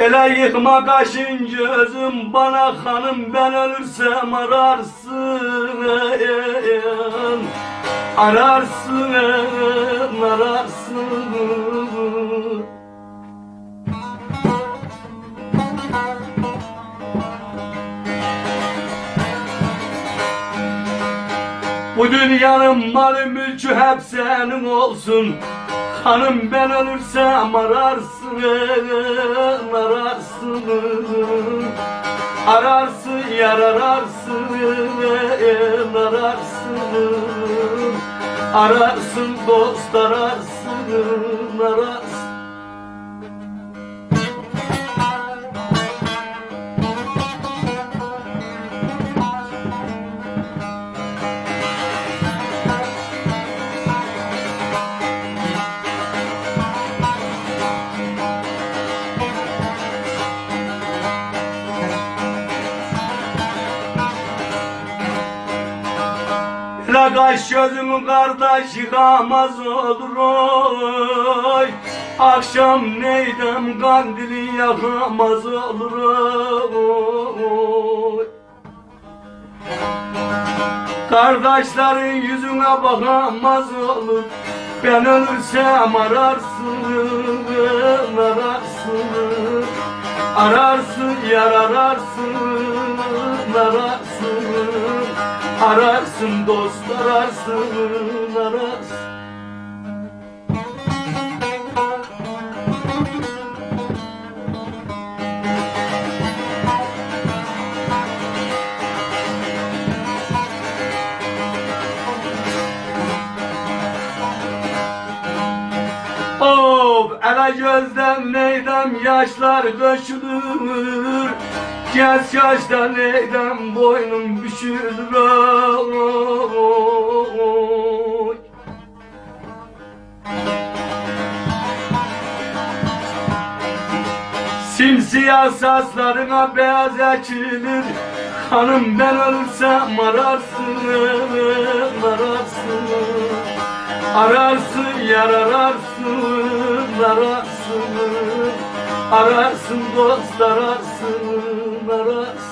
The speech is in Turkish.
Ele yıkma kaşın gözüm bana hanım ben ölürsem ararsın. Ararsın ararsın. Bu dünyanın malı mülkü hep senin olsun. Hanım ben ölürsem ararsın, ararsın yar ararsın, ararsın. Ararsın, dost ararsın, ararsın La kaş gözümün kardeş yıkamaz olur oy. Akşam neydem kandili yakamaz olur oy. Kardeşlerin yüzüne bakamaz olur. Ben ölürsem ararsın, ararsın. Ararsın, yar ararsın, ararsın Ararsın dost ararsın, ararsın Of ele gözden neydem yaşlar döşülür Kes yaştan neydem boynum büşülür oy. Simsiyah saçlarına beyaz ekilir. Hanım ben ölürsem ararsın, ararsın. Ararsın yar ararsın, ararsın Ararsın dost ararsın, ararsın